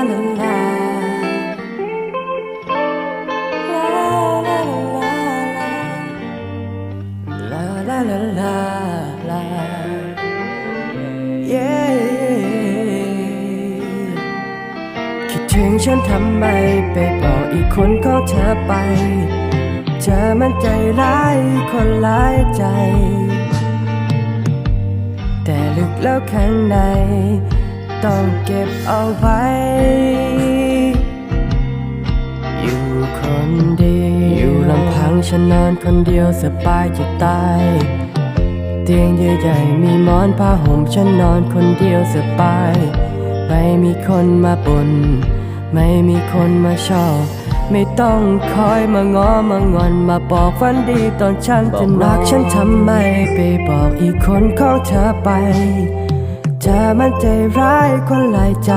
ถึงฉันทำไมไปบอกอีกคนของเธอไป เธอมันใจร้ายคนร้ายใจ แต่ลึกแล้วข้างใน ต้องเก็บเอาไว้ อยู่คนเดียวอยู่ลำพังฉันนอนคนเดียวสบายจะตาย เตียงใหญ่ๆมีหมอนผ้าห่มฉันนอนคนเดียวสบาย ไม่มีคนมาปนไม่มีคนมาชอบ ไม่ต้องคอยมางอมางอนมาบอกฝันดีตอนฉันจะนอนรักฉันทำไมไปบอกอีกคนของเธอไป เธอมันใจร้ายคนหลายใจ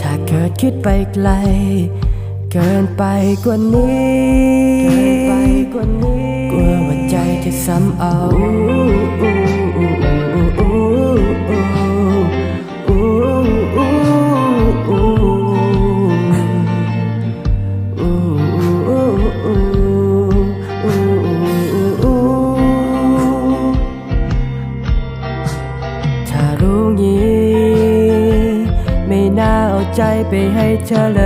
ถ้าเกิดคิดไปไกล เกินไปกว่านี้กลัวว่าใจจะซ้ำเอา ใจไปให้เธอเล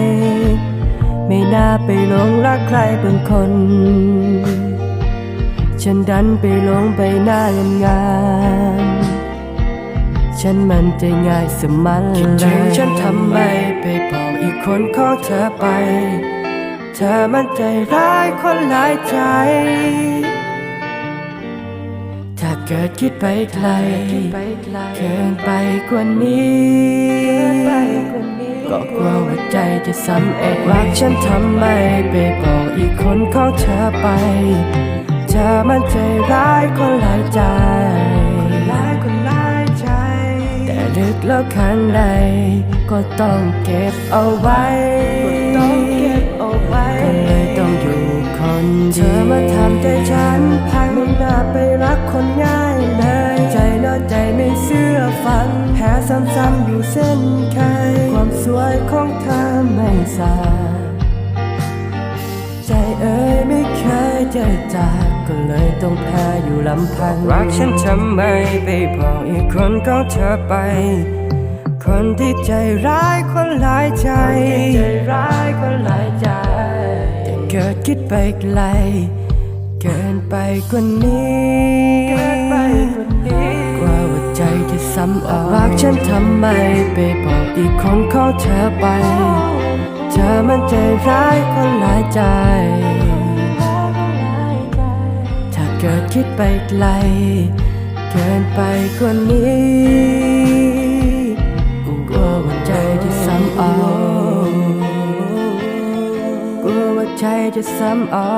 ย ไม่น่าไปหลงรักใครบางคน ฉันดันไปหลงไปหน้างามงามฉันมันใจง่ายสมันคิดถึงฉันทำไมไปบอกอีกคนของเธอไป เธอมันใจร้ายคนหลายใจ เกิดคิดไปไกลเกินไปกว่านี้ก็กลัวว่าใจจะซ้ำเองรักฉันทำไมไปบอกอีกคนของเธอไป เธอมันใจร้ายคนหลายใจแต่ลึกแล้วข้างในก็ต้องเก็บเอาไว้ก็เลยต้องอยู่คนเดียวเธอมาทำใจฉันพังไม่น่าไปรักคนง่าย ความสวยของเธอไม่สาใจเอ่ยไม่เคยจะจากก็เลยต้องแพ้อยู่ลำพัง รักฉันทำไมไปบอกอีกคนของเธอไป คนที่ใจร้ายคนหลายใจใจร้ายคนหลายใจ แต่เกิดคิดไปไกล เกินไปกว่านี้เกินไปกว่านี้ ซ้ำเอารักฉันทำไม ไปบอกอีกคนของเธอไป เธอมันใจร้ายคนหลายใจ ถ้าเกิดคิดไปไกล เกินไปกว่านี้กลัวว่าใจจะซ้ำเอากลัวว่าใจจะซ้ำเอา